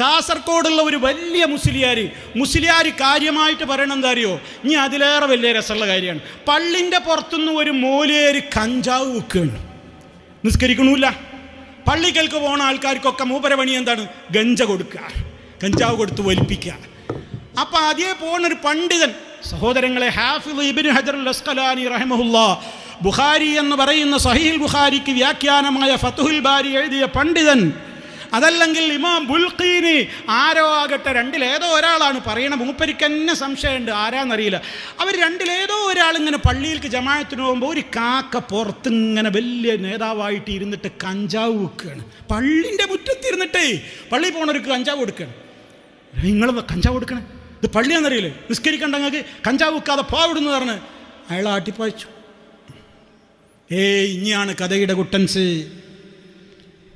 കാസർഗോഡുള്ള ഒരു വലിയ മുസ്ലിയാർ മുസ്ലിയാർ കാര്യമായിട്ട് പറയണം എന്താ അറിയോ ഇനി അതിലേറെ വലിയ രസമുള്ള കാര്യമാണ്. പള്ളിന്റെ പുറത്തുനിന്ന് ഒരു മൂലയേര് കഞ്ചാവ് വെക്കുകയാണ് നിസ്കരിക്കണമില്ല പള്ളികൾക്ക് പോണ ആൾക്കാർക്കൊക്കെ മൂപ്പര പണി എന്താണ്? ഗഞ്ച കൊടുക്കുക. കഞ്ചാവ് കൊടുത്ത് വലിപ്പിക്കുക. അപ്പം അതേ പോണൊരു പണ്ഡിതൻ സഹോദരങ്ങളെ ഹാഫിദ് ഇബിൻ ഹജർ അസ്കലാനി റഹമുല്ല ബുഖാരി എന്ന് പറയുന്ന സഹീൽ ബുഖാരിക്ക് വ്യാഖ്യാനമായ ഫത്തുഹുൽ ബാരി എഴുതിയ പണ്ഡിതൻ അതല്ലെങ്കിൽ ഇമാം ബുൽഖീനി ആരോ ആകട്ടെ രണ്ടിലേതോ ഒരാളാണ് പറയണ മൂപ്പരിക്ക് തന്നെ സംശയമുണ്ട്. ആരാന്നറിയില്ല. അവർ രണ്ടിലേതോ ഒരാൾ ഇങ്ങനെ പള്ളിയിലേക്ക് ജമാഴത്തിന് പോകുമ്പോൾ ഒരു കാക്ക പുറത്ത് ഇങ്ങനെ വലിയ നേതാവായിട്ട് ഇരുന്നിട്ട് കഞ്ചാവ് വെക്കുകയാണ് പള്ളിന്റെ മുറ്റത്തിരുന്നിട്ടേ പള്ളിയിൽ പോണവർക്ക് കഞ്ചാവ് കൊടുക്കുകയാണ്. നിങ്ങൾ കഞ്ചാവ് കൊടുക്കണേ? ഇത് പള്ളിയാണെന്നറിയില്ലേ? നിസ്കരിക്കണ്ട നിങ്ങൾക്ക് കഞ്ചാവ് വെക്കാതെ പോവിടുന്ന് പറഞ്ഞ്. അയാൾ ആട്ടിപ്പായിച്ചു. ഏയ് ഇനിയാണ് കഥയുടെ കുട്ടൻസ്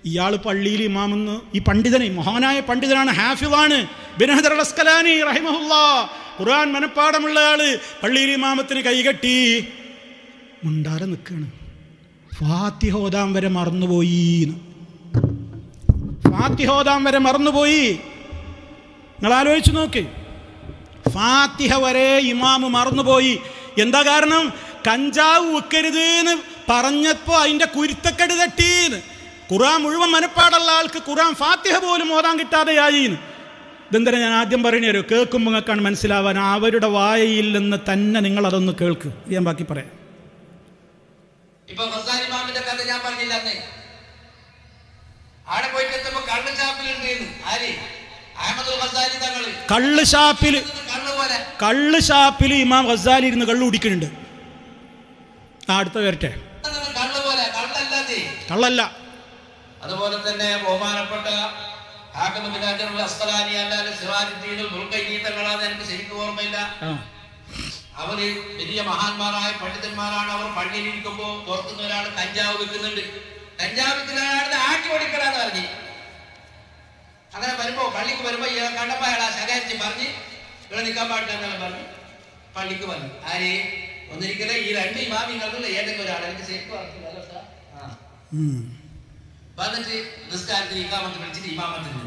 ഇയാൾ പള്ളിയിൽ ഇമാമെന്ന് ഈ പണ്ഡിതനെ മഹാനായ പണ്ഡിതനാണ് ഹാഫിളാണ് ബിനഹദർ അസ്കലാനി റഹിമഹുല്ല. ഖുർആൻ മനപ്പാടമുള്ള ആൾ പള്ളിയിൽ ഇമാമത്തിന് കൈകെട്ടി. മുണ്ടാരെ നിൽക്കുകയാണ് ഫാത്തിഹോദാം വരെ മറന്നുപോയി ഫാത്തിഹോദാം വരെ മറന്നുപോയി. നിങ്ങൾ ആലോചിച്ച് നോക്ക്. ഫാത്തിഹ വരെ ഇമാമ് മറന്നുപോയി. എന്താ കാരണം? കഞ്ചാവ് വെക്കരുത് എന്ന് പറഞ്ഞപ്പോൾ അതിന്റെ കുരുത്തക്കെട് തട്ടീന്ന്. ഖുറാൻ മുഴുവൻ മനപ്പാടുള്ള ആൾക്ക് ഖുറാൻ ഫാത്തിഹ പോലും ഓതാൻ കിട്ടാതെയായി ഇതെന്തിനാ ഞാൻ ആദ്യം പറയുന്നേരോ കേൾക്കുമ്പോൾ നിങ്ങൾക്കാണ് മനസ്സിലാവാൻ. അവരുടെ വായയിൽ നിന്ന് തന്നെ നിങ്ങൾ അതൊന്ന് കേൾക്ക്. ഞാൻ ബാക്കി പറയാം. ഇപ്പൊ കഥ ഞാൻ പറഞ്ഞില്ല ആടെ പോയിട്ട് എത്തുമ്പോ കള്ള് ചാപ്പിലുണ്ട് എന്ന്. ആര്? കള്ള് ഷാപ്പിൽ കള്ള് ഷാപ്പിൽ ഇമാം ഗസാലി ഇരുന്ന് കള്ള് കുടിക്കുന്നുണ്ട്. ആ അടുത്ത വരട്ടെ. കള്ളല്ല. അതുപോലെ തന്നെ ബഹുമാനപ്പെട്ട എനിക്ക് ശരിക്കും ഓർമ്മയില്ല. അവർ വലിയ മഹാന്മാരായ പണ്ഡിതന്മാരാണ്. അവർ പള്ളിയിൽ ഇരിക്കുമ്പോ പുറത്തുനിന്ന് ഒരാൾ കഞ്ചാവ് വെക്കുന്നുണ്ട് കഞ്ചാവ് വെക്കുന്ന ഒരാളെ ആട്ടി പറഞ്ഞു. അങ്ങനെ വരുമ്പോ പള്ളിക്ക് വരുമ്പോ കണ്ടപ്പോ അയാൾ ശകാരിച്ച് പറഞ്ഞ് ഇവിടെ നിൽക്കാൻ പാടില്ല എന്നെല്ലാം പറഞ്ഞു. പള്ളിക്ക് വന്നു. ആര്? ഒന്നിരിക്കലേ ഈ രണ്ട് ഇമാമിങ്ങളിൽ ഏതെങ്കിലും ഒരാൾ എനിക്ക് ശരിക്കും അറിയില്ല വന്നിട്ട് നിസ്കാരത്തിന് ഇക്കാമത്ത് വിളിച്ചിട്ട് ഇമാമത്തിന്.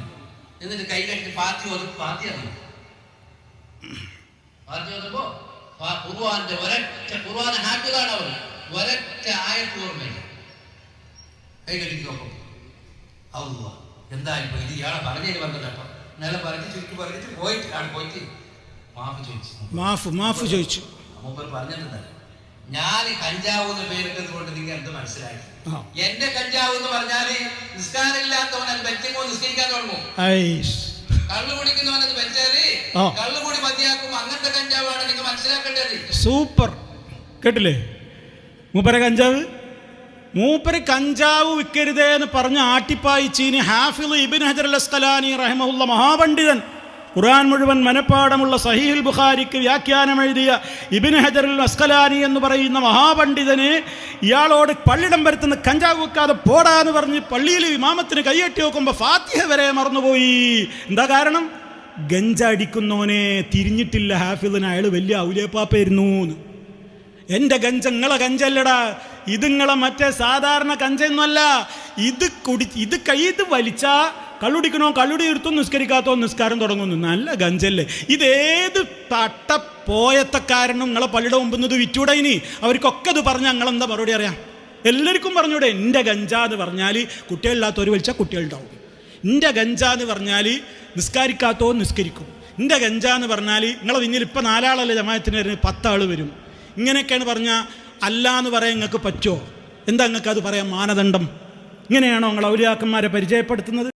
എന്നിട്ട് കൈ കെട്ടി പാർട്ടി ഓർത്ത് പാർട്ടി അറിഞ്ഞു പാർട്ടി ഓർത്തപ്പോ ഖുർആന്റെ ഒരൊറ്റ ഖുർആൻ ഹാറ്റുകാണ് അവർ ഒരൊറ്റ ആയത്ത് ഓർമ്മയില്ല കൈ കഴിച്ച് അള്ളാ എന്താ ഇപ്പൊ ഇത് ഇയാളെ പറഞ്ഞതിന് വന്നതപ്പം ഇന്നലെ പറഞ്ഞ് ചുരുക്കി പറഞ്ഞിട്ട് പോയിട്ട് ആണ് പോയിട്ട് മാഫ് ചോദിച്ചു. മാഫ് മാഫ് ചോദിച്ചു. മൂപ്പർ പറഞ്ഞിട്ടുണ്ട് ഞാൻ കഞ്ചാവ് എന്ന് പേരിട്ടത് കൊണ്ട് നിങ്ങൾ എന്ത് മനസ്സിലായി? എന്റെ കഞ്ചാവ് എന്ന് പറഞ്ഞാൽ നിസ്കാരമില്ലാത്തവൻ അത് വെച്ചുമ്പോ നിസ്കരിക്കാൻ തുടങ്ങും. കള്ളു കുടിക്കുന്നവൻ അത് വെച്ചാൽ. കള്ളു കൂടി മതിയാക്കും. അങ്ങനത്തെ കഞ്ചാവാണ് നിങ്ങൾ മനസ്സിലാക്കേണ്ടത്. സൂപ്പർ. കേട്ടില്ലേ? മൂപ്പര കഞ്ചാവ്? മൂപ്പര് കഞ്ചാവ് വിൽക്കരുതേ എന്ന് പറഞ്ഞ് ആട്ടിപ്പായിച്ചീനി ഹാഫിൾ ഇബിൻ ഹജർ അസ്കലാനി റഹ്മുള്ള മഹാപണ്ഡിതൻ ഖുർആൻ മുഴുവൻ മനപ്പാടമുള്ള സഹീൽ ബുഖാരിക്ക് വ്യാഖ്യാനം എഴുതിയ ഇബിൻ ഹജറുൽ അസ്കലാനി എന്ന് പറയുന്ന മഹാപണ്ഡിതന് ഇയാളോട് പള്ളിടം വരുത്തുന്ന കഞ്ചാവ് വെക്കാതെ പോടാന്ന് പറഞ്ഞ് പള്ളിയിൽ ഇമാമത്തിന് കൈയെട്ടി നോക്കുമ്പോൾ ഫാത്തിഹ വരെ മറന്നുപോയി. എന്താ കാരണം? ഗഞ്ച അടിക്കുന്നവനെ തിരിഞ്ഞിട്ടില്ല ഹാഫിദിന്. അയാൾ വലിയ ഔലിയപ്പാപ്പായിരുന്നു എന്ന്. എന്റെ ഗഞ്ച നിങ്ങളെ ഗഞ്ചല്ലടാ. ഇത് നിങ്ങളെ മറ്റേ സാധാരണ കഞ്ചയൊന്നുമല്ല. ഇത് കുടി ഇത് കൈ ഇത് വലിച്ചാ കള്ളുടിക്കണോ കള്ളുടി എടുത്തോ നിസ്കരിക്കാത്തോ നിസ്കാരം തുടങ്ങുന്നു. നല്ല ഗഞ്ചല്ലേ. ഇതേത് തട്ട പോയത്തക്കാരനും നിങ്ങളെ പള്ളിയുടെ മുമ്പുന്നത് വിറ്റൂടെ ഇനി? അവർക്കൊക്കെ ഇത് പറഞ്ഞാൽ നിങ്ങളെന്താ മറുപടി അറിയാം എല്ലാവർക്കും പറഞ്ഞൂടെ എന്റെ ഗഞ്ച എന്ന് പറഞ്ഞാൽ കുട്ടികളില്ലാത്തവർ വിളിച്ചാൽ കുട്ടികളുണ്ടാവും. എന്റെ ഗഞ്ച എന്ന് പറഞ്ഞാൽ നിസ്കാരിക്കാത്തോ നിസ്കരിക്കും. എന്റെ ഗഞ്ച എന്ന് പറഞ്ഞാൽ നിങ്ങളെ പിന്നിൽ ഇപ്പം നാലാളല്ലേ ജമായത്തിന് വരുന്നത്? പത്താൾ വരും. ഇങ്ങനെയൊക്കെയാണ് പറഞ്ഞാൽ അല്ല എന്ന് പറയാൻ നിങ്ങൾക്ക് പറ്റുമോ എന്താ നിങ്ങൾക്ക് അത് പറയാൻ മാനദണ്ഡം? ഇങ്ങനെയാണോ നിങ്ങൾ ഔലിയാക്കന്മാരെ പരിചയപ്പെടുത്തുന്നത്?